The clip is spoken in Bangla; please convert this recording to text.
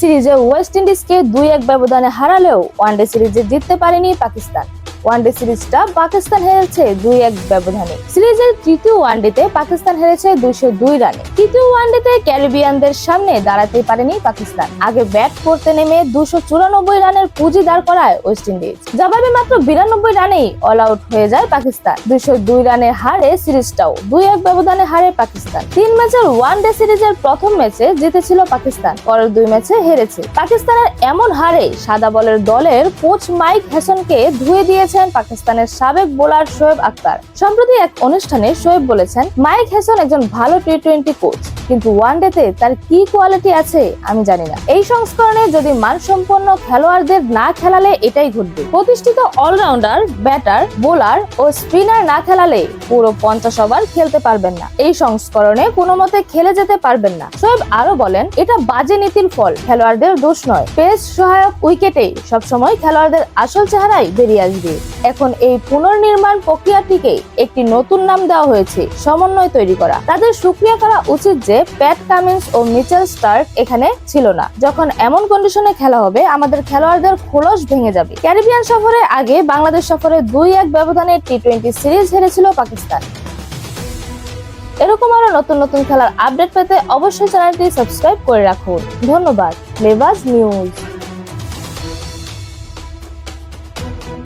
সিরিজে ওয়েস্ট ইন্ডিজকে দুই এক ব্যবধানে হারালেও ওয়ানডে সিরিজে জিততে পারেনি পাকিস্তান। ওয়ানডে সিরিজটা পাকিস্তান হেরেছে দুই এক ব্যবধানে। সিরিজের তৃতীয় ওয়ানডেতে পাকিস্তান হেরেছে দুইশো দুই রানে। তৃতীয় ওয়ানডেতে ক্যারিবিয়ানদের সামনে দাঁড়াতে পারেনি পাকিস্তান। আগে ব্যাট করতে নেমে দুশো চুরানব্বই রানের পুঁজি দাঁড় করায় ওয়েস্ট ইন্ডিজ। জবাবে মাত্র বিরানব্বই রানেই অল আউট হয়ে যায় পাকিস্তান। দুইশো দুই রানে হারে সিরিজটাও দুই এক ব্যবধানে হারে পাকিস্তান। তিন ম্যাচের ওয়ানডে সিরিজের প্রথম ম্যাচে জিতেছিল পাকিস্তান। পরের দুই ম্যাচে হেরেছে। পাকিস্তানের এমন হারে সাদা বলের দলের কোচ মাইক হ্যাসনকে ধুয়ে দিয়েছেন পাকিস্তানের সাবেক বোলার শোয়েব আক্তার সম্প্রতি এক অনুষ্ঠানে শোয়েব বলেছেন, মাইক হেসন একজন ভালো টি টোয়েন্টি কোচ কিন্তু ওয়ানডেতে তার কি কোয়ালিটি আছে, আমি জানি না। এই সংস্করণে যদি মানসম্পন্ন খেলোয়াড়দের না খেলালে এটাই ঘটবে। প্রতিষ্ঠিত অলরাউন্ডার ব্যাটার বোলার ও স্পিনার না খেলালে পুরো পঞ্চাশ ওভার খেলতে পারবেন না। এই সংস্করণে কোনো মতে খেলে যেতে পারবেন না। শোয়েব আরও বলেন, এটা বাজে নীতির ফল, খেলোয়াড়দের দোষ নয়। পেস সহায়ক উইকেটে সবসময় খেলোয়াড়দের আসল চেহারাই বেরিয়ে আসবে। এখন এই পুনর্নির্মাণ প্রক্রিয়াটিকে একটি নতুন নাম দেওয়া হয়েছে, সমন্বয় তৈরি করা। তাদের সুক্রিয়া করা উচিত যে প্যাট কামিন্স ও মিচেল স্টার্ক এখানে ছিল না। যখন এমন কন্ডিশনে খেলা হবে, আমাদের খেলোয়াড়দের খোলস ভেঙে যাবে। ক্যারিবিয়ান সফরে আগে বাংলাদেশ সফরে দুই এক ব্যবধানে টি টোয়েন্টি সিরিজ হেরেছিল পাকিস্তান। এরকম আরও নতুন নতুন খেলার আপডেট পেতে অবশ্যই চ্যানেলটি সাবস্ক্রাইব করে রাখুন। ধন্যবাদ। লেবাস নিউজ